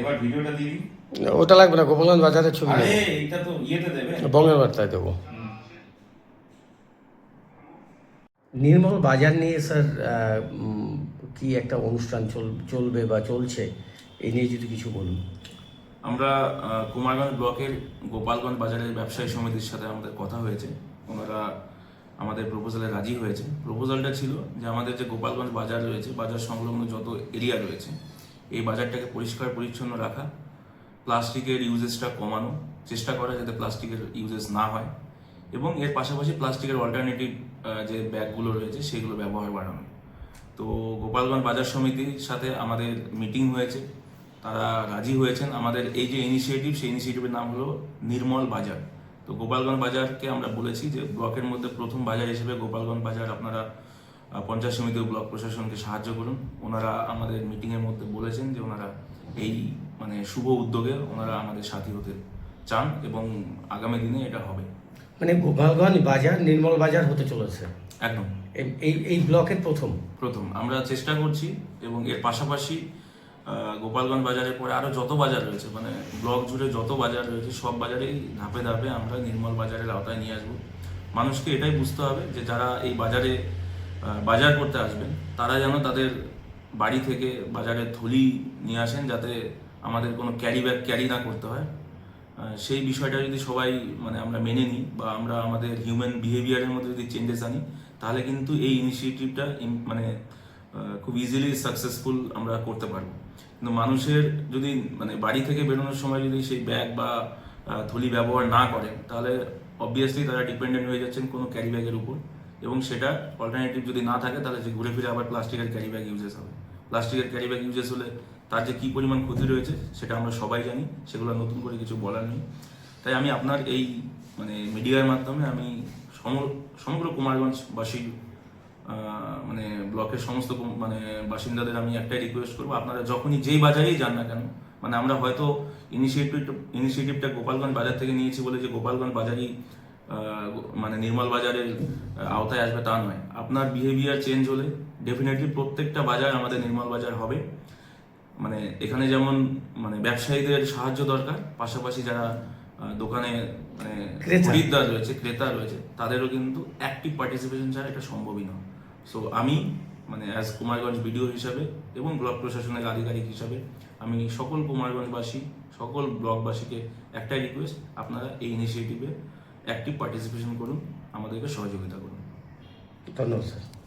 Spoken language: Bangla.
এবার ভিডিওটা দিবি ওটা লাগবে না গোপালগঞ্জ বাজারের ছবি আরে এইটা তো ইয়েতে দেবে। বঙ্গের বার্তায় দেবো। নির্মল বাজার নিয়ে স্যার আহ, কি একটা অনুষ্ঠান চল চলবে বা চলছে এই নিয়ে যদি কিছু বলুন। আমরা কুমারগঞ্জ ব্লকের গোপালগঞ্জ বাজারের ব্যবসায়ী সমিতির সাথে আমাদের কথা হয়েছে। ওনারা আমাদের প্রপোজালে রাজি হয়েছে। প্রপোজালটা ছিল যে আমাদের যে গোপালগঞ্জ বাজার রয়েছে বাজার সংলগ্ন যত এরিয়া রয়েছে এই বাজারটাকে পরিষ্কার, পরিচ্ছন্ন রাখা, প্লাস্টিকের ইউজেসটা কমানো, চেষ্টা করা যাতে প্লাস্টিকের ইউজেস না হয় এবং এর পাশাপাশি প্লাস্টিকের অল্টারনেটিভ যে ব্যাগগুলো রয়েছে সেগুলো ব্যবহার বাড়ানো। তো গোপালগঞ্জ বাজার সমিতির সাথে আমাদের মিটিং হয়েছে। তারা রাজি হয়েছেন। আমাদের এই যে ইনিশিয়েটিভ সেই ইনিশিয়েটিভের নাম হলো নির্মল বাজার। তো গোপালগঞ্জ বাজারকে আমরা বলেছি যে ব্লকের মধ্যে প্রথম বাজার হিসেবে গোপালগঞ্জ বাজার আপনারা পঞ্চায়েত সমিতি ব্লক প্রশাসনকে সাহায্য করুন। ওনারা আমাদের মিটিংয়ের মধ্যে বলেছেন যে ওনারা এই মানে শুভ উদ্যোগে ওনারা আমাদের সাথী হতে চান এবং আগামী দিনে এটা হবে। মানে গোপালগঞ্জ বাজার নির্মল বাজার হতে চলেছে? একদম। এই- এই ব্লকের প্রথম? প্রথম। আমরা চেষ্টা করছি এবং এর পাশাপাশি গোপালগঞ্জ বাজারের পরে আরও যত বাজার রয়েছে মানে ব্লক জুড়ে যত বাজার রয়েছে সব বাজারেই ধাপে ধাপে আমরা নির্মল বাজারের আওতায় নিয়ে আসব। মানুষকে এটাই বুঝতে হবে যে যারা এই বাজারে বাজার করতে আসবেন। তারা যেন তাদের বাড়ি থেকে বাজারে থলি নিয়ে আসেন যাতে আমাদের কোনো ক্যারি ব্যাগ ক্যারি না করতে হয়। সেই বিষয়টা যদি সবাই মানে আমরা মেনে নিই বা আমরা আমাদের হিউম্যান বিহেভিয়ারের মধ্যে যদি চেঞ্জেস আনি, তাহলে কিন্তু এই ইনিশিয়েটিভটা মানে খুব ইজিলি সাকসেসফুল আমরা করতে পারব। কিন্তু মানুষের যদি মানে বাড়ি থেকে বেরোনোর সময় যদি সেই ব্যাগ বা থলি ব্যবহার না করেন, তাহলে অবভিয়াসলি তারা ডিপেন্ডেন্ট হয়ে যাচ্ছেন কোনো ক্যারি ব্যাগের উপর। এবং সেটা অল্টারনেটিভ যদি না থাকে, তাহলে যে ঘুরে ফিরে আবার প্লাস্টিকের ক্যারি ব্যাগ ইউজেস হবে। প্লাস্টিকের ক্যারি ব্যাগ ইউজেস হলে তার যে কী পরিমাণ ক্ষতি রয়েছে, সেটা আমরা সবাই জানি, সেগুলো নতুন করে কিছু বলার নেই। তাই আমি আপনার এই মানে মিডিয়ার মাধ্যমে আমি সম- সমগ্র কুমারগঞ্জবাসী মানে ব্লকের সমস্ত মানে বাসিন্দাদের আমি একটাই রিকোয়েস্ট করব, আপনারা যখনই যেই বাজারেই যান না কেন মানে আমরা হয়তো ইনিশিয়েটিভ ইনিশিয়েটিভটা গোপালগঞ্জ বাজার থেকে নিয়েছি বলে যে গোপালগঞ্জ বাজারই মানে নির্মল বাজারের আওতায় আসবে তা নয়। আপনার বিহেভিয়ার চেঞ্জ হলে ডেফিনেটলি প্রত্যেকটা বাজার আমাদের নির্মল বাজার হবে। মানে এখানে যেমন মানে ব্যবসায়ীদের সাহায্য দরকার পাশাপাশি যারা দোকানে মানে খরিদ্দার রয়েছে ক্রেতা রয়েছে তাদেরও কিন্তু অ্যাক্টিভ পার্টিসিপেশন ছাড়া এটা সম্ভবই নয় সো আমি মানে অ্যাজ কুমারগঞ্জ বিডিও হিসাবে এবং ব্লক প্রশাসনের আধিকারিক হিসাবে আমি সকল কুমারগঞ্জবাসী সকল ব্লকবাসীকে একটাই রিকোয়েস্ট আপনারা এই ইনিশিয়েটিভে অ্যাক্টিভ পার্টিসিপেশন করুন আমাদেরকে সহযোগিতা করুন। ধন্যবাদ স্যার।